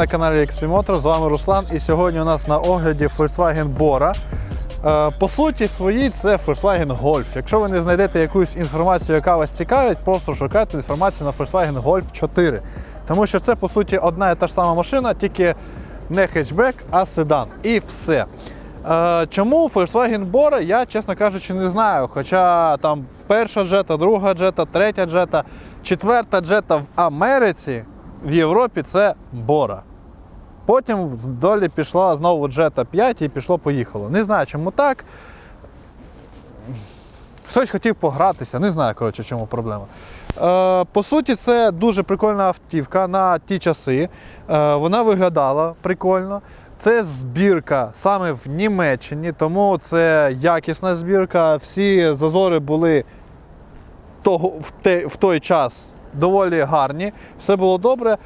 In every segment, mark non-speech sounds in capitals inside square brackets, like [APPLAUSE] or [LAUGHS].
на каналі XP Motor, з вами Руслан. І сьогодні у нас на огляді Volkswagen Bora. Е, По суті своїй це Volkswagen Golf. Якщо ви не знайдете якусь інформацію, яка вас цікавить, просто шукайте інформацію на Volkswagen Golf 4. Тому що це по суті одна і та ж сама машина, тільки не хетчбек, а седан. І все. Е, Чому Volkswagen Bora, я, чесно кажучи, не знаю. Хоча там перша джета, друга джета, третя джета, четверта джета в Америці, в Європі це Бора. Потім вдолі пішла знову джета 5 і пішло-поїхало. Не знаю, чому так. Хтось хотів погратися, не знаю, коротше, чому проблема. Е, по суті, це дуже прикольна автівка на ті часи. Е, вона виглядала прикольно. Це збірка саме в Німеччині, тому це якісна збірка. Всі зазори були того, в, те, в той час доволі гарні. Все було добре.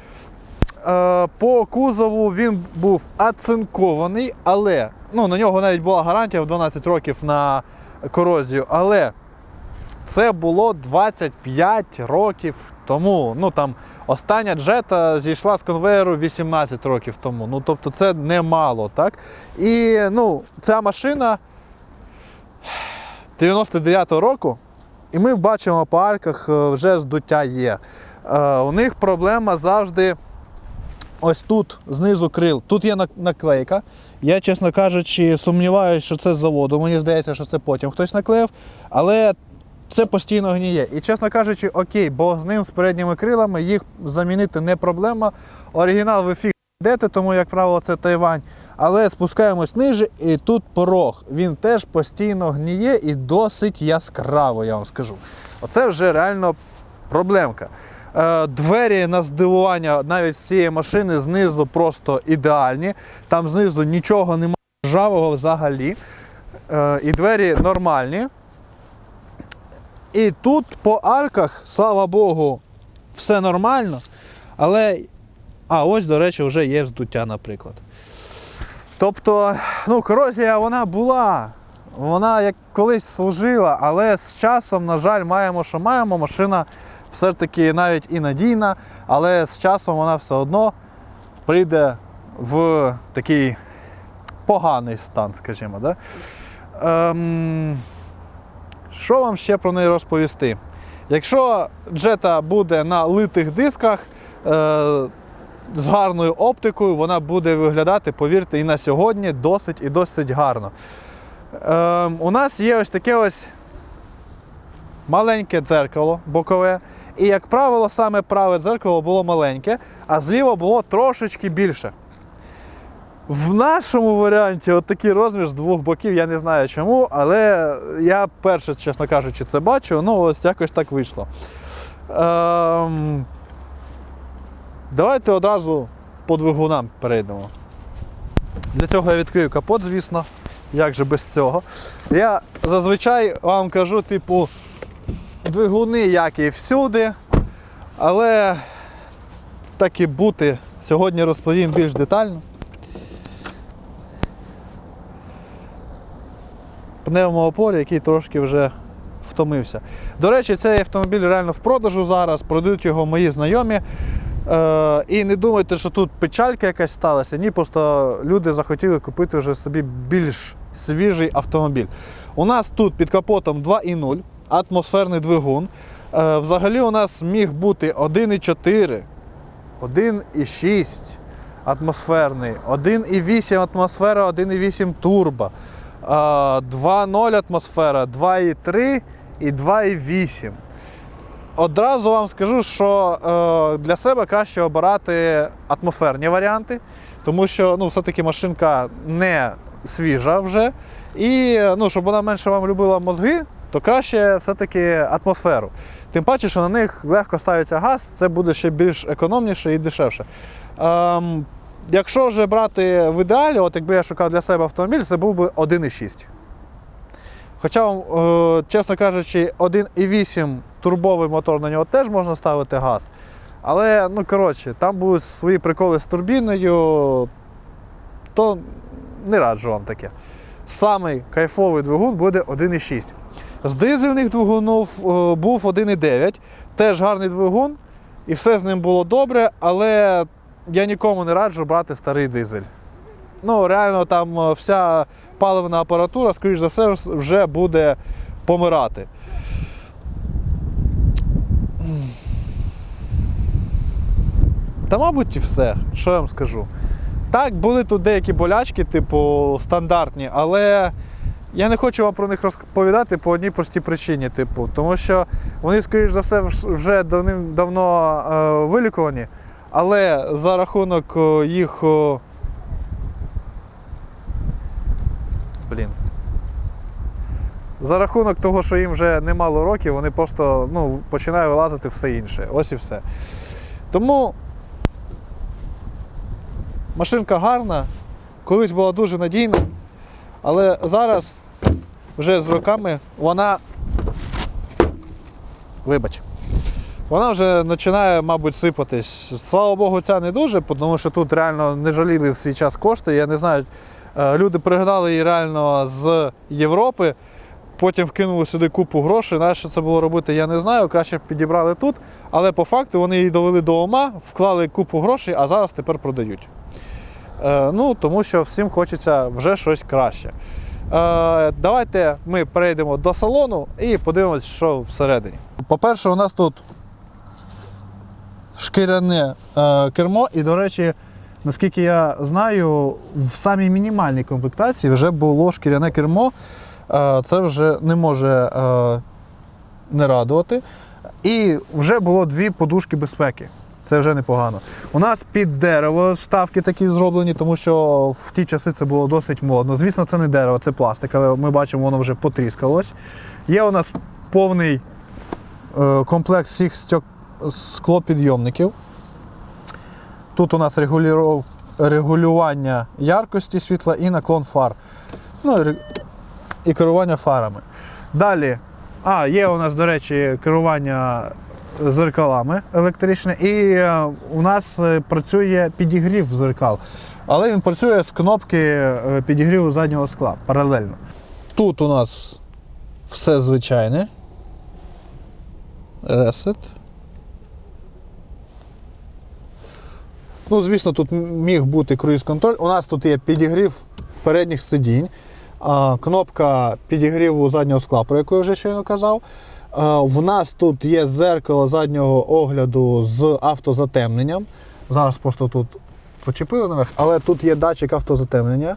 Е, по кузову він був оцинкований, але ну, на нього навіть була гарантія в 12 років на корозію. Але це було 25 років тому. Ну там остання джета зійшла з конвеєру 18 років тому. Ну тобто це немало, так? І ну, ця машина 99-го року, і ми бачимо по арках е, вже здуття є. Е, у них проблема завжди ось тут, знизу крил. Тут є наклейка. Я, чесно кажучи, сумніваюся, що це з заводу. Мені здається, що це потім хтось наклеїв. Але це постійно гніє. І, чесно кажучи, окей, бо з ним з передніми крилами їх замінити не проблема. Оригінал ви фіг йдете, тому, як правило, це Тайвань. Але спускаємось ниже, і тут порог. Він теж постійно гніє і досить яскраво, я вам скажу. Оце вже реально проблемка. Е, Двері на здивування навіть з цієї машини знизу просто ідеальні. Там знизу нічого немає ржавого взагалі. Е, І двері нормальні. І тут по арках, слава Богу, все нормально. Але. А ось, до речі, вже є вздуття, наприклад. Тобто, ну, корозія вона була. Вона як колись служила, але з часом, на жаль, маємо, що маємо. Машина все ж таки навіть і надійна, але з часом вона все одно прийде в такий поганий стан, скажімо. Да? Ем, що вам ще про неї розповісти? Якщо джета буде на литих дисках е, з гарною оптикою, вона буде виглядати, повірте, і на сьогодні досить і досить гарно. Е, у нас є ось таке ось маленьке дзеркало бокове. І, як правило, саме праве дзеркало було маленьке, а зліва було трошечки більше. В нашому варіанті от розмір з двох боків, я не знаю чому, але я перше, чесно кажучи, це бачу, ну ось якось так вийшло. Ем... Давайте одразу по двигунам перейдемо. Для цього я відкрию капот, звісно. Як же без цього? Я зазвичай вам кажу, типу, двигуни, як і всюди, але так і бути, сьогодні розповім більш детально. пневмоопорі, який трошки вже втомився. До речі, цей автомобіль реально в продажу зараз, продають його мої знайомі. Е, і не думайте, що тут печалька якась сталася. Ні, просто люди захотіли купити вже собі більш свіжий автомобіль. У нас тут під капотом 2,0, атмосферний двигун. Е, взагалі у нас міг бути 1,4, 1,6 атмосферний, 1,8 атмосфера, 1,8 турбо. 2,0 атмосфера, 2,3 і 2,8. Одразу вам скажу, що е, для себе краще обирати атмосферні варіанти, тому що ну, все-таки машинка не свіжа вже. І ну, щоб вона менше вам любила мозги, то краще все-таки атмосферу. Тим паче, що на них легко ставиться газ, це буде ще більш економніше і дешевше. Ем, Якщо вже брати в ідеалі, от якби я шукав для себе автомобіль, це був би 1,6. Хоча, е, чесно кажучи, 1,8 турбовий мотор на нього теж можна ставити газ. Але, ну коротше, там будуть свої приколи з турбіною, то не раджу вам таке. Самий кайфовий двигун буде 1,6. З дизельних двигунів е, був 1,9, теж гарний двигун, і все з ним було добре, але я нікому не раджу брати старий дизель. Ну, реально, там е, вся паливна апаратура, скоріш за все, вже буде помирати. Та, мабуть, і все. Що я вам скажу? Так, були тут деякі болячки, типу, стандартні, але я не хочу вам про них розповідати по одній простій причині, типу, тому що вони, скоріш за все, вже давним-давно е, вилікувані, але за рахунок е, їх. Блін. За рахунок того, що їм вже немало років, вони просто ну, починають вилазити все інше. Ось і все. Тому машинка гарна, колись була дуже надійна, але зараз вже з роками вона. Вибач. Вона вже починає, мабуть, сипатись. Слава Богу, ця не дуже, тому що тут реально не жаліли в свій час кошти. Я не знаю, е, люди пригнали її реально з Європи, потім вкинули сюди купу грошей. Нащо це було робити, я не знаю. Краще б підібрали тут. Але по факту вони її довели до ума, вклали купу грошей, а зараз тепер продають. Е, ну, тому що всім хочеться вже щось краще. Е, давайте ми перейдемо до салону і подивимось, що всередині. По-перше, у нас тут шкіряне е, кермо, і, до речі, наскільки я знаю, в самій мінімальній комплектації вже було шкіряне кермо. Е, це вже не може не радувати. І вже було дві подушки безпеки. Це вже непогано. У нас під дерево вставки такі зроблені, тому що в ті часи це було досить модно. Звісно, це не дерево, це пластик, але ми бачимо, воно вже потріскалось. Є у нас повний е, комплект всіх склопідйомників. Тут у нас регулювання яркості світла і наклон фар. Ну, і керування фарами. Далі, а, є у нас, до речі, керування зеркалами електричне, і е, у нас е, працює підігрів зеркал. Але він працює з кнопки е, підігріву заднього скла паралельно. Тут у нас все звичайне. Reset. Ну, звісно, тут міг бути круїз-контроль. У нас тут є підігрів передніх сидінь, кнопка підігріву заднього скла, про яку я вже щойно казав. В нас тут є зеркало заднього огляду з автозатемненням. Зараз просто тут почепили наверх, але тут є датчик автозатемнення.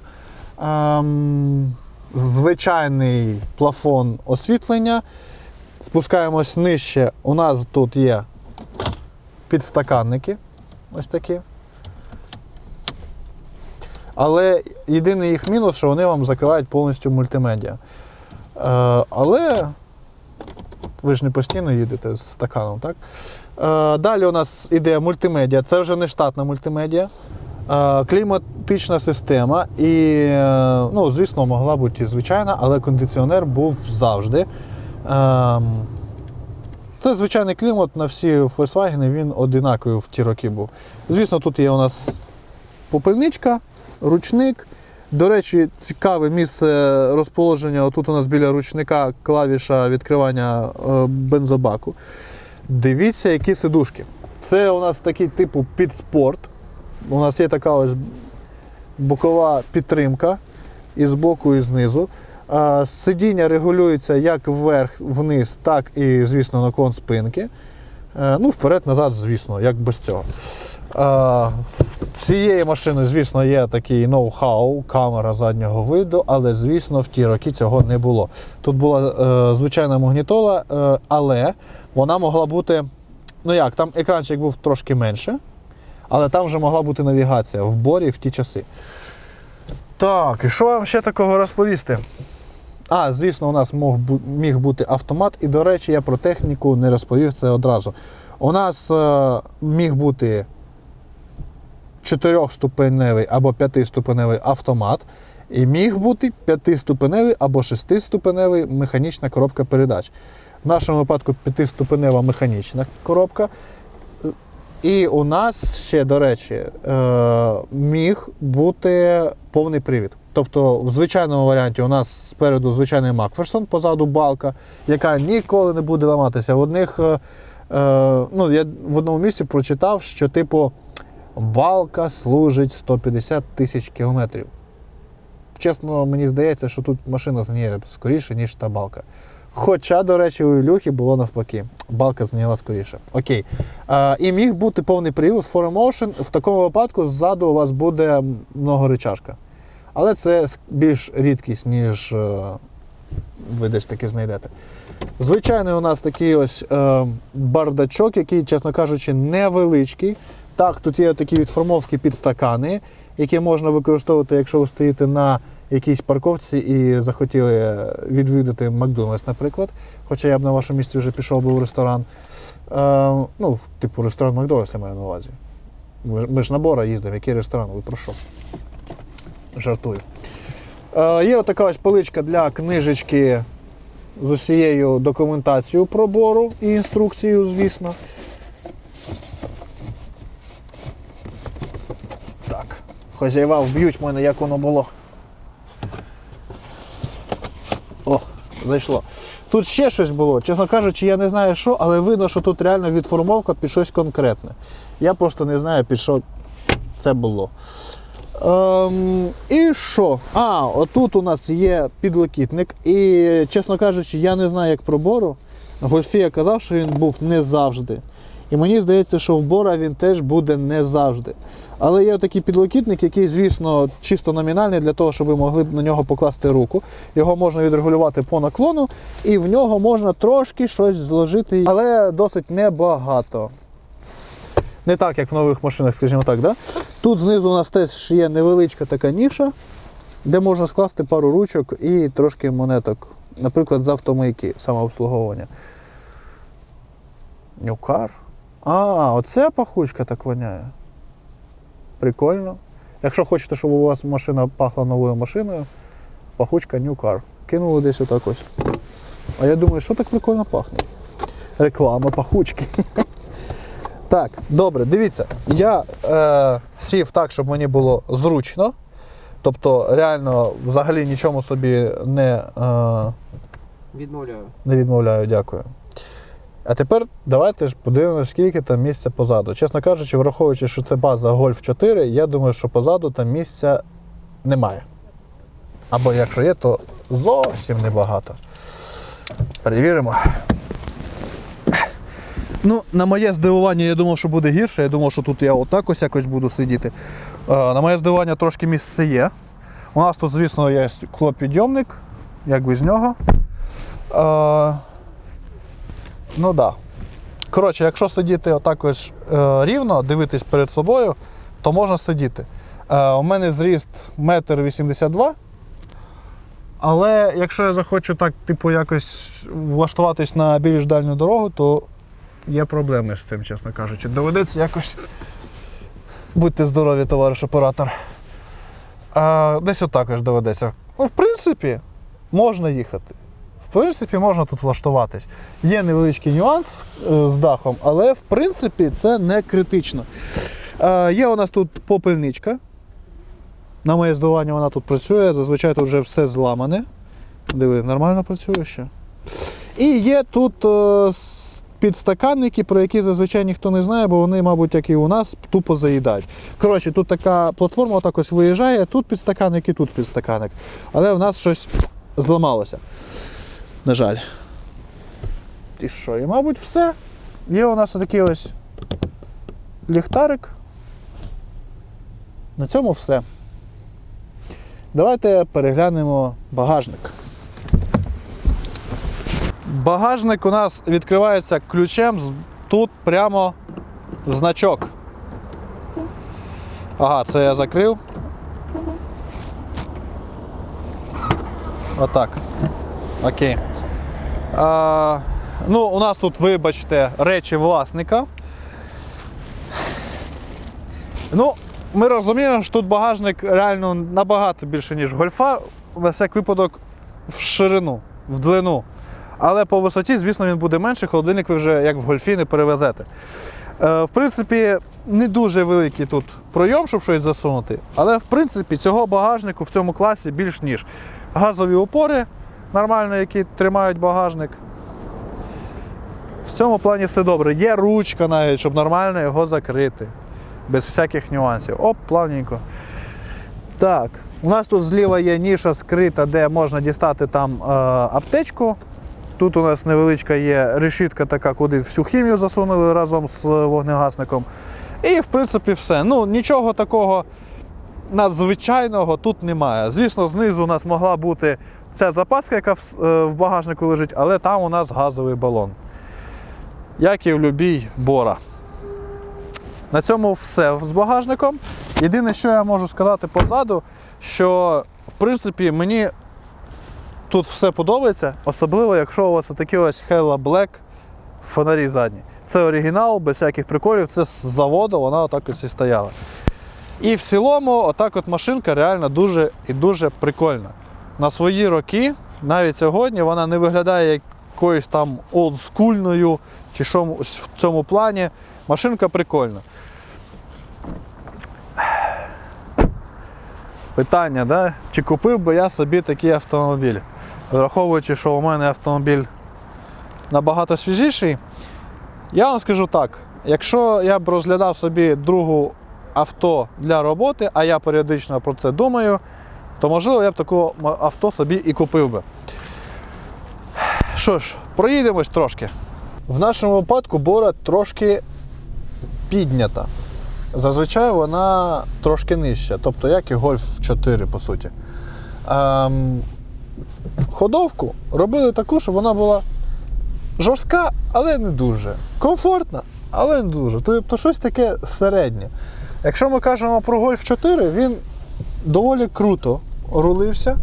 Ем, Звичайний плафон освітлення. Спускаємось нижче. У нас тут є підстаканники. Ось такі. Але єдиний їх мінус, що вони вам закривають повністю мультимедіа. Е, але ви ж не постійно їдете з стаканом, так? Е, далі у нас іде мультимедіа. Це вже не штатна мультимедіа. Е, кліматична система. І, е, ну, звісно, могла бути і звичайна, але кондиціонер був завжди. Ем, це звичайний клімат на всі Volkswagen, він одинаковий в ті роки був. Звісно, тут є у нас попельничка, ручник. До речі, цікаве місце розположення. Тут у нас біля ручника клавіша відкривання е, бензобаку. Дивіться, які сидушки. Це у нас такий типу підспорт. У нас є така ось бокова підтримка і збоку, і знизу. А, Сидіння регулюється як вверх-вниз, так і, звісно, наклон спинки. Е, Ну, вперед-назад, звісно, як без цього. В цієї машини, звісно, є такий ноу-хау, камера заднього виду, але, звісно, в ті роки цього не було. Тут була е, звичайна магнітола, е, але вона могла бути. Ну як, там екранчик був трошки менше, але там вже могла бути навігація в борі в ті часи. Так, і що вам ще такого розповісти? А, звісно, у нас мог, міг бути автомат, і, до речі, я про техніку не розповів це одразу. У нас е, міг бути чотирьохступеневий або п'ятиступеневий автомат, і міг бути п'ятиступеневий або шестиступеневий механічна коробка передач. В нашому випадку п'ятиступенева механічна коробка. І у нас ще, до речі, е, міг бути повний привід. Тобто, в звичайному варіанті у нас спереду звичайний Макферсон, позаду балка, яка ніколи не буде ламатися. В одних, е, е, ну, я в одному місці прочитав, що типу балка служить 150 тисяч кілометрів. Чесно, мені здається, що тут машина згніє скоріше, ніж та балка. Хоча, до речі, у Ілюхи було навпаки. Балка згніла скоріше. Окей. А, і міг бути повний привід 4Motion. В такому випадку ззаду у вас буде многоричажка. Але це більш рідкість, ніж е, ви десь таки знайдете. Звичайний у нас такий ось е, бардачок, який, чесно кажучи, невеличкий. Так, тут є такі відформовки під стакани, які можна використовувати, якщо ви стоїте на якійсь парковці і захотіли відвідати Макдональдс, наприклад. Хоча я б на вашому місці вже пішов би в ресторан. Е, ну, типу ресторан Макдональдс я маю на увазі. Ми, ж на Бора їздимо, який ресторан, ви про що? Жартую. Е, є така ось поличка для книжечки з усією документацією про бору і інструкцією, звісно. Так. Хазяєва вб'ють мене, як воно було. О, зайшло. Тут ще щось було. Чесно кажучи, я не знаю що, але видно, що тут реально відформовка під щось конкретне. Я просто не знаю, під що це було. Ем, і що? А, отут у нас є підлокітник. І, чесно кажучи, я не знаю, як про бору. Гольфія казав, що він був не завжди. І мені здається, що в бора він теж буде не завжди. Але є такий підлокітник, який, звісно, чисто номінальний для того, щоб ви могли на нього покласти руку. Його можна відрегулювати по наклону, і в нього можна трошки щось зложити, але досить небагато. Не так, як в нових машинах, скажімо так. Да? Тут знизу у нас теж є невеличка така ніша, де можна скласти пару ручок і трошки монеток. Наприклад, з автомийки, самообслуговування. Нюкар. А, оце пахучка так воняє. Прикольно. Якщо хочете, щоб у вас машина пахла новою машиною, пахучка Нюкар. Кинули десь отак ось. А я думаю, що так прикольно пахне? Реклама пахучки. [LAUGHS] Так, добре, дивіться, я е, сів так, щоб мені було зручно. Тобто, реально, взагалі нічому собі не, е, Відмовляю. не відмовляю, дякую. А тепер давайте ж подивимося, скільки там місця позаду. Чесно кажучи, враховуючи, що це база Golf 4, я думаю, що позаду там місця немає. Або якщо є, то зовсім небагато. Перевіримо. Ну, на моє здивування, я думав, що буде гірше. Я думав, що тут я отак ось якось буду сидіти. Е, на моє здивування трошки місце є. У нас тут, звісно, є склопідйомник, як без нього. Е, ну так. Да. Коротше, якщо сидіти отак е, рівно, дивитись перед собою, то можна сидіти. Е, у мене зріст 1,82 м. Але якщо я захочу так, типу, якось влаштуватись на більш дальню дорогу, то є проблеми з цим, чесно кажучи. Доведеться якось. Будьте здорові, товариш оператор. А, десь отак доведеться. Ну, в принципі, можна їхати. В принципі, можна тут влаштуватись. Є невеличкий нюанс е, з дахом, але в принципі це не критично. Е, є у нас тут попельничка. На моє здивування, вона тут працює. Зазвичай тут вже все зламане. Диви, нормально працює ще. І є тут е, підстаканники, про які зазвичай ніхто не знає, бо вони, мабуть, як і у нас, тупо заїдають. Коротше, тут така платформа отак ось виїжджає, тут підстаканник і тут підстаканник. Але в нас щось зламалося. На жаль. І що? І, мабуть, все. Є у нас такий ось ліхтарик. На цьому все. Давайте переглянемо багажник. Багажник у нас відкривається ключем. Тут прямо значок. Ага, це я закрив. Отак. Окей. А, ну, у нас тут, вибачте, речі власника. Ну, ми розуміємо, що тут багажник реально набагато більше, ніж гольфа, на всяк випадок в ширину, в длину. Але по висоті, звісно, він буде менше, холодильник ви вже як в гольфі не перевезете. Е, в принципі, не дуже великий тут пройом, щоб щось засунути. Але в принципі цього багажнику в цьому класі більш ніж. Газові опори нормально, які тримають багажник. В цьому плані все добре. Є ручка навіть, щоб нормально його закрити. без всяких нюансів. Оп, плавненько. Так, у нас тут зліва є ніша скрита, де можна дістати там е, аптечку. Тут у нас невеличка є решітка така, куди всю хімію засунули разом з вогнегасником. І в принципі все. Ну, нічого такого надзвичайного тут немає. Звісно, знизу у нас могла бути ця запаска, яка е, в багажнику лежить, але там у нас газовий балон. Як і в любій бора. На цьому все з багажником. Єдине, що я можу сказати позаду, що в принципі мені тут все подобається, особливо, якщо у вас такі ось Hella Black фонарі задні. Це оригінал, без всяких приколів, це з заводу, вона отак ось і стояла. І в цілому, отак от машинка реально дуже і дуже прикольна. На свої роки, навіть сьогодні, вона не виглядає якоюсь там олдскульною чи щось в цьому плані. Машинка прикольна. Питання, да? чи купив би я собі такий автомобіль? Враховуючи, що у мене автомобіль набагато свіжіший, я вам скажу так: якщо я б розглядав собі другу авто для роботи, а я періодично про це думаю, то можливо я б такого авто собі і купив би. Що ж, проїдемось трошки. В нашому випадку бора трошки піднята. Зазвичай вона трошки нижча, тобто як і Golf 4, по суті. Ем, ходовку робили таку, щоб вона була жорстка, але не дуже. Комфортна, але не дуже. Тобто щось таке середнє. Якщо ми кажемо про Golf 4, він доволі круто рулився,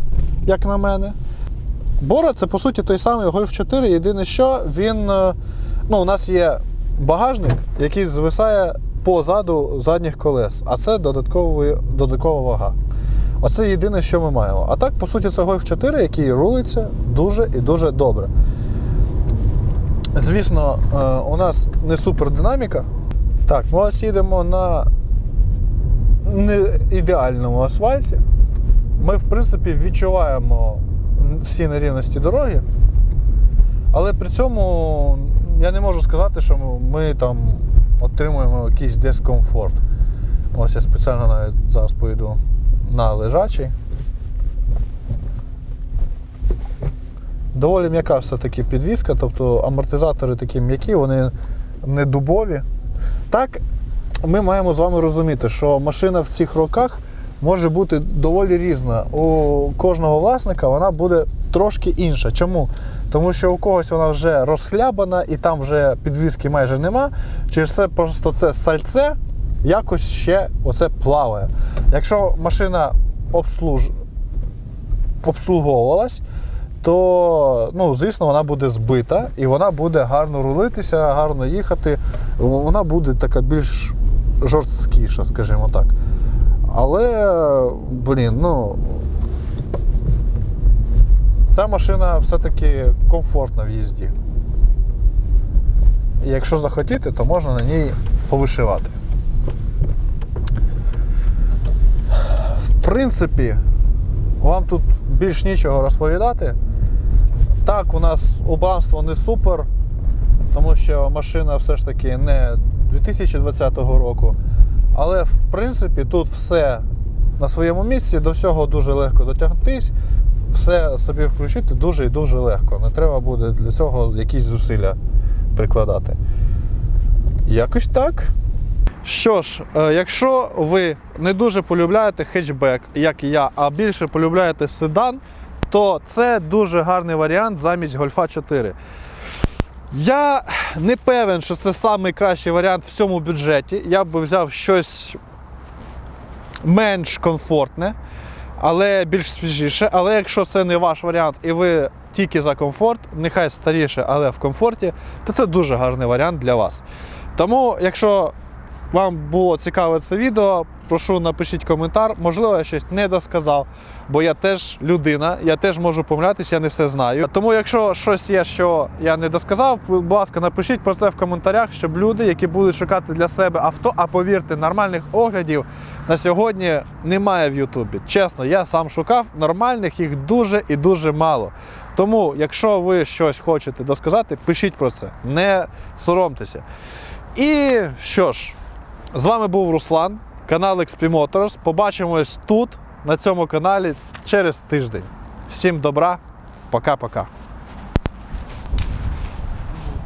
як на мене. Бора це по суті той самий Golf 4. Єдине, що він. е, Ну, у нас є багажник, який звисає позаду задніх колес, а це додаткова вага. Оце єдине, що ми маємо. А так, по суті, це Golf 4, який рулиться дуже і дуже добре. Звісно, е, у нас не супер динаміка. Так, ми ось їдемо на не ідеальному асфальті. Ми, в принципі, відчуваємо всі нерівності дороги, але при цьому я не можу сказати, що ми там отримуємо якийсь дискомфорт. Ось я спеціально навіть зараз поїду на лежачий. Доволі м'яка все-таки підвізка, тобто амортизатори такі м'які, вони не дубові. Так, ми маємо з вами розуміти, що машина в цих роках може бути доволі різна. У кожного власника вона буде трошки інша. Чому? Тому що у когось вона вже розхлябана і там вже підвіски майже нема. Через це просто це сальце якось ще оце плаває. Якщо машина обслуж... обслуговувалась, то, ну, звісно, вона буде збита і вона буде гарно рулитися, гарно їхати. Вона буде така більш жорсткіша, скажімо так. Але, блін, ну. Ця машина все-таки комфортна в їзді. І якщо захотіти, то можна на ній повишивати. В принципі, вам тут більш нічого розповідати. Так, у нас убранство не супер, тому що машина все ж таки не 2020 року. Але в принципі тут все на своєму місці, до всього дуже легко дотягнутись, все собі включити дуже і дуже легко. Не треба буде для цього якісь зусилля прикладати. Якось так. Що ж, е, якщо ви не дуже полюбляєте хетчбек, як і я, а більше полюбляєте седан, то це дуже гарний варіант замість Гольфа 4. Я не певен, що це найкращий варіант в цьому бюджеті. Я б взяв щось менш комфортне, але більш свіжіше. Але якщо це не ваш варіант і ви тільки за комфорт, нехай старіше, але в комфорті, то це дуже гарний варіант для вас. Тому, якщо вам було цікаве це відео, прошу напишіть коментар. Можливо, я щось не досказав, бо я теж людина, я теж можу помилятися, я не все знаю. Тому, якщо щось є, що я не досказав, будь ласка, напишіть про це в коментарях, щоб люди, які будуть шукати для себе авто, а повірте, нормальних оглядів на сьогодні немає в Ютубі. Чесно, я сам шукав, нормальних їх дуже і дуже мало. Тому, якщо ви щось хочете досказати, пишіть про це, не соромтеся. І що ж, З вами був Руслан, канал XP Motors. Побачимось тут, на цьому каналі, через тиждень. Всім добра, пока-пока.